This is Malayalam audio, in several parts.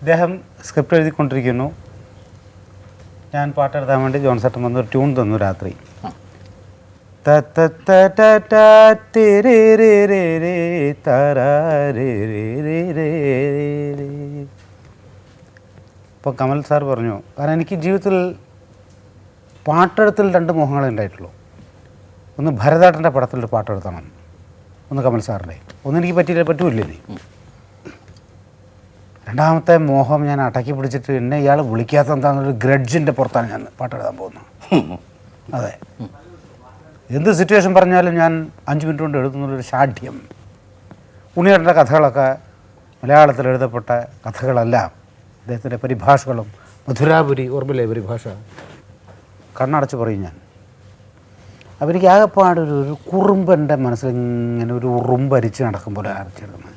ഇദ്ദേഹം സ്ക്രിപ്റ്റ് എഴുതിക്കൊണ്ടിരിക്കുന്നു. ഞാൻ പാട്ടെടുത്താൻ വേണ്ടി ജോൺസേട്ടൻ വന്ന് ഒരു ട്യൂൺ തന്നു രാത്രി. ഇപ്പോൾ കമൽ സാർ പറഞ്ഞു കാരണം എനിക്ക് ജീവിതത്തിൽ പാട്ടെടുത്തിൽ രണ്ട് മോഹങ്ങളെ ഉണ്ടായിട്ടുള്ളൂ. ഒന്ന് ഭരതാട്ടന്റെ പടത്തിലൊരു പാട്ടെടുത്തണം ഒന്ന് കമൽ സാറിന്റെ ഒന്ന് എനിക്ക് പറ്റിയില്ല പറ്റൂല്ലേ രണ്ടാമത്തെ മോഹം ഞാൻ അടക്കി പിടിച്ചിട്ട് എന്നെ ഇയാൾ വിളിക്കാത്ത എന്താണെന്നൊരു ഗ്രഡ്ജിന്റെ പുറത്താണ് ഞാൻ പാട്ടെഴുതാൻ പോകുന്നത്. അതെ. എന്ത് സിറ്റുവേഷൻ പറഞ്ഞാലും ഞാൻ അഞ്ച് മിനിറ്റ് കൊണ്ട് എഴുതുന്നൊരു ഷാഠ്യം. ഉണ്ണിയേട്ടന്റെ കഥകളൊക്കെ മലയാളത്തിൽ എഴുതപ്പെട്ട കഥകളെല്ലാം. അദ്ദേഹത്തിന്റെ പരിഭാഷകളും മധുരാപുരി ഓർമ്മയിലെ പരിഭാഷ? കണ്ണടച്ച് പറയും ഞാൻ. അപ്പം എനിക്ക് ആകെപ്പാടൊരു ഒരു കുറുമ്പന്റെ മനസ്സിൽ ഇങ്ങനെ ഒരു ഉറുമ്പരിച്ച് നടക്കുമ്പോൾ അരച്ചെടുക്കുന്നത്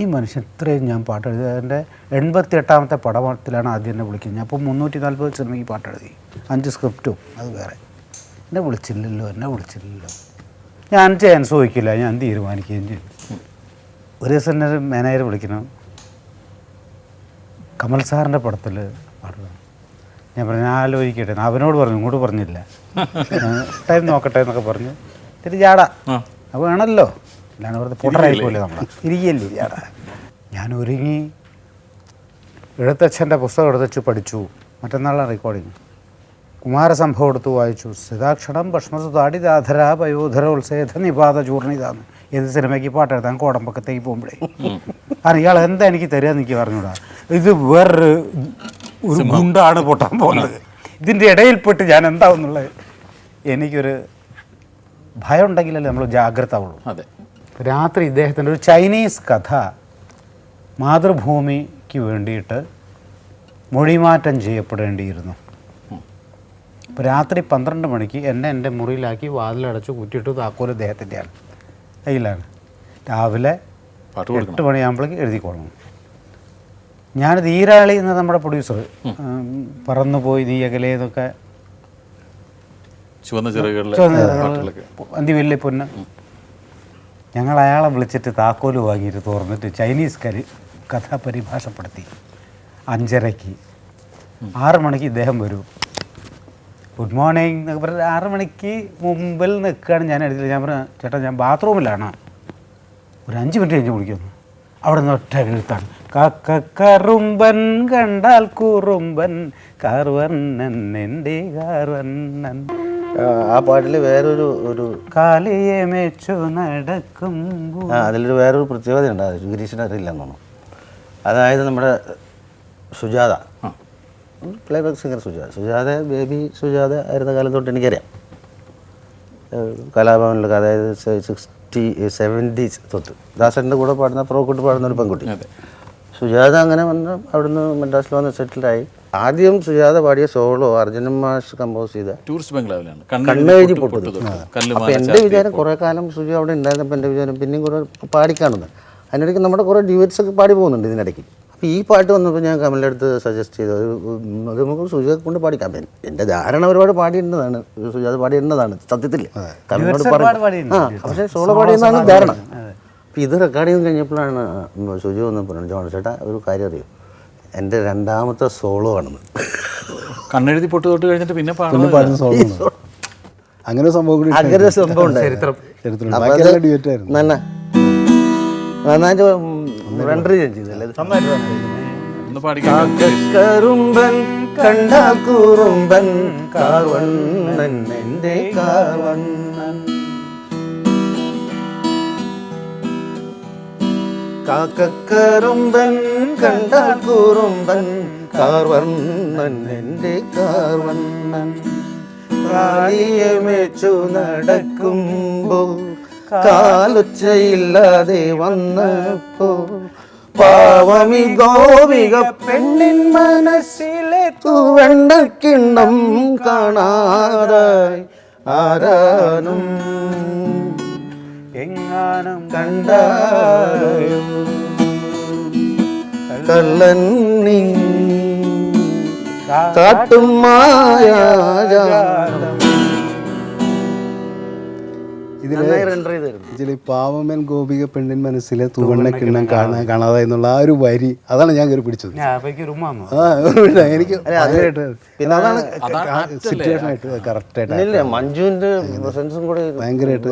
ഈ മനുഷ്യൻ ഇത്രയും ഞാൻ പാട്ട് എഴുതി. എന്റെ എൺപത്തി എട്ടാമത്തെ പടത്തിലാണ് ആദ്യം എന്നെ വിളിക്കുന്നത്. ഞാൻ അപ്പോൾ മുന്നൂറ്റി നാൽപ്പത് സിനിമയ്ക്ക് പാട്ട് എഴുതി അഞ്ച് സ്ക്രിപ്റ്റും അത് വേറെ. എന്നെ വിളിച്ചില്ലല്ലോ എന്നെ വിളിച്ചില്ലല്ലോ. ഞാൻ ചാൻസ് ചോദിക്കില്ല ഞാൻ തീരുമാനിക്കുകയും ചെയ്യും. ഒരു ദിവസം എന്നെ ഒരു മാനേജർ വിളിക്കണം കമൽ സാറിന്റെ പടത്തിൽ പാടുക ഞാൻ പറഞ്ഞു ഞാൻ ആലോചിക്കട്ടെ. അവനോട് പറഞ്ഞു ഇങ്ങോട്ട് പറഞ്ഞില്ല. ടൈം നോക്കട്ടെ എന്നൊക്കെ പറഞ്ഞു. ഇത്തിരി അപ്പോൾ. വേണമല്ലോ. അല്ലാണ്ട് വെറുതെ പൊട്ടറായിപ്പോലെ നമ്മൾ ഇരിക്കല്ലേ ജാട ഞാൻ ഒരുങ്ങി എഴുത്തച്ഛന്റെ പുസ്തകം എടുത്തുവെച്ച് പഠിച്ചു. മറ്റന്നാളാണ് റെക്കോർഡിങ് കുമാരസംഭവം എടുത്തു വായിച്ചു. സിതാക്ഷണം ഭഷ്മസുതാടിതാധര പയോധര ഉത്സേധ നിപാത ചൂർണിതാന്ന് ഏത് സിനിമയ്ക്ക് പാട്ട് എഴുതാൻ കോടമ്പക്കത്തേക്ക് പോകുമ്പോഴേ. കാരണം ഇയാൾ എന്താ എനിക്ക് തരിക എനിക്ക് പറഞ്ഞൂടാ ഇത് വേറൊരു ഒരു ഗുണ്ടാണ് പൊട്ടാൻ പോകുന്നത്. ഇതിന്റെ ഇടയിൽപ്പെട്ട് ഞാൻ എന്താവുന്നുള്ളത്? എനിക്കൊരു ഭയം ഉണ്ടെങ്കിലല്ലേ നമ്മൾ ജാഗ്രത ആവുള്ളൂ അതെ. രാത്രി ഇദ്ദേഹത്തിന്റെ ഒരു ചൈനീസ് കഥ മാതൃഭൂമിക്ക് വേണ്ടിയിട്ട് മൊഴിമാറ്റം ചെയ്യപ്പെടേണ്ടിയിരുന്നു. അപ്പോൾ രാത്രി പന്ത്രണ്ട് മണിക്ക് എന്നെ എന്റെ മുറിയിലാക്കി വാതിലടച്ച് കുറ്റിയിട്ട് താക്കോൽ ഇദ്ദേഹത്തിന്റെയാണ്. കയ്യിലാണ് രാവിലെ എട്ട് മണിയാകുമ്പോഴേക്ക് എഴുതിക്കൊള്ളണം ഞാനിത് ഈരാളി എന്ന നമ്മുടെ പ്രൊഡ്യൂസർ പറന്നുപോയി നീ അകലെ എന്നൊക്കെ ചുവന്ന പാട്ടുകളൊക്കെ. അന്തിവല്ലെ പൊന്ന്. ഞങ്ങൾ അയാളെ വിളിച്ചിട്ട് താക്കോൽ വാങ്ങിയിട്ട് തോർന്നിട്ട് ചൈനീസ് കരി കഥ പരിഭാഷപ്പെടുത്തി അഞ്ചരയ്ക്ക്. ആറ് മണിക്ക് ഇദ്ദേഹം വരും. ഗുഡ് മോർണിംഗ് എന്നൊക്കെ പറഞ്ഞ് ആറ് മണിക്ക് മുമ്പിൽ നിൽക്കുകയാണ് ഞാൻ എടുത്തില്ല ഞാൻ പറഞ്ഞു ചേട്ടാ ഞാൻ ബാത്റൂമിലാണ്. ഒരു അഞ്ച് മിനിറ്റ് കഴിഞ്ഞ് വിളിക്കുന്നു. അവിടെ നിന്ന് ഒറ്റ എഴുത്താണ്. കറുമ്പൻ കണ്ടാൽ കുറുമ്പൻ കറുവണ്ണൻ എന്റെ കാർവർണൻ ആ, പാട്ടിൽ വേറൊരു ഒരു കാലിയെ മേച്ചു നടക്കും ആ അതിലൊരു വേറൊരു പ്രത്യേകത ഉണ്ട്. അത് ഗിരീഷിന് അറിയില്ല എന്നാണ് അതായത് നമ്മുടെ Sujatha. Playback singer Sujatha. Sujatha baby Sujatha ആയിരുന്ന കാലം തൊട്ട് എനിക്കറിയാം. കലാഭവനിലൊക്കെ അതായത് സിക്സ്റ്റി സെവന്റീസ് തൊട്ട്. ദാസന്റെ കൂടെ പാടുന്ന പ്രോക്കൂട്ട് പാടുന്ന ഒരു പെൺകുട്ടി. സുജാത അങ്ങനെ വന്ന് അവിടുന്ന് മദ്രാസിൽ വന്ന് സെറ്റിൽഡായി ആദ്യം സുജാത പാടിയ സോളോ അർജുനൻ മാഷ് കമ്പോസ് ചെയ്ത ടൂറിസ്റ്റ് ബംഗ്ലാവിലാണ്. കണ്ണേരി പൊട്ടത്. അപ്പോൾ എന്റെ വിചാരം കുറേ കാലം സുജ അവിടെ ഉണ്ടായിരുന്നപ്പോൾ എന്റെ വിചാരം പിന്നെയും കുറേ പാടിക്കാണുന്നത് അതിനിടയ്ക്ക് നമ്മുടെ കുറേ ഡ്യൂറ്റ്സ് ഒക്കെ പാടി പോകുന്നുണ്ട് ഇതിനിടയ്ക്ക്. അപ്പോൾ ഈ പാട്ട് വന്നപ്പോൾ ഞാൻ കമലിന്റെ അടുത്ത് സജസ്റ്റ് ചെയ്തു. അത് നമുക്ക് സുജാത കൊണ്ട് പാടിക്കാം എന്റെ എന്റെ ധാരണ ഒരുപാട് പാടിയിരുന്നതാണ് സുജാത പാടിയിരുന്നതാണ് സത്യത്തിൽ. കമലിനോട് പറഞ്ഞു. പാടിയിട്ടുണ്ട്. ആ പക്ഷേ സോളോ പാടിയെന്നാണ് ധാരണ. അപ്പോൾ ഇത് റെക്കോർഡ് ചെയ്ത് കഴിഞ്ഞപ്പോഴാണ് സുജു സുജി വന്ന് പറഞ്ഞു ജോൺ ചേട്ടാ ഒരു കാര്യം അറിയോ? എന്റെ രണ്ടാമത്തെ സോളോ ആണ് കണ്ണെഴുതി പൊട്ട് തൊട്ട് കഴിഞ്ഞിട്ട് പിന്നെ പിന്നെ പാടുന്ന സോങ് അങ്ങനെ സംഭവം കൂടി അങ്ങനെ ഒരു സംഭവം ഉണ്ടായിരുന്നു. ചരിത്രം. അപ്പൊ ബാക്കിയെല്ലാം ഡ്യൂറ്റ് ആയിരുന്നു. നന്ന. നന്നായിട്ട് റെൻഡർ ചെയ്തില്ലേ ഒന്ന് പാടിക്കാൻ കറുമ്പൻ കണ്ടാൽ കുറുമ്പൻ കാർവണ്ണൻ എന്റെ കാർവണ്ണൻ. കാക്കക്കറുമ്പൻ കണ്ടാൽ കൂറുന്തൻ കാർവർണൻ എന്റെ കാർവർണൻ. റാലിയമേച്ചു നടക്കുമ്പോ കാലൊച്ചയില്ലാതെ വന്നപ്പോ പാവമി ഗോപിക പെണ്ണിൻ മനസ്സിലെ തൂവെണ്ണക്കിണ്ണം കാണാതായി ആരാനും എങ്ങാനും കണ്ടി കള്ളൻ നീ കാട്ടും ഇതിൽ പാവമൻ ഗോപിക പെണ്ണിൻ മനസ്സിലെ തൂവണ്ണ കിണ്ണം കാണാൻ കാണാതെ എന്നുള്ള ആ ഒരു വരി അതാണ് ഞാൻ കയറി പിടിച്ചത്. എനിക്ക് അതാണ് സിറ്റുവേഷൻ ആയിട്ട് കറക്റ്റായിട്ട് ഇല്ല മഞ്ജുവിന്റെ പ്രസൻസും കൂടെ ഭയങ്കരമായിട്ട്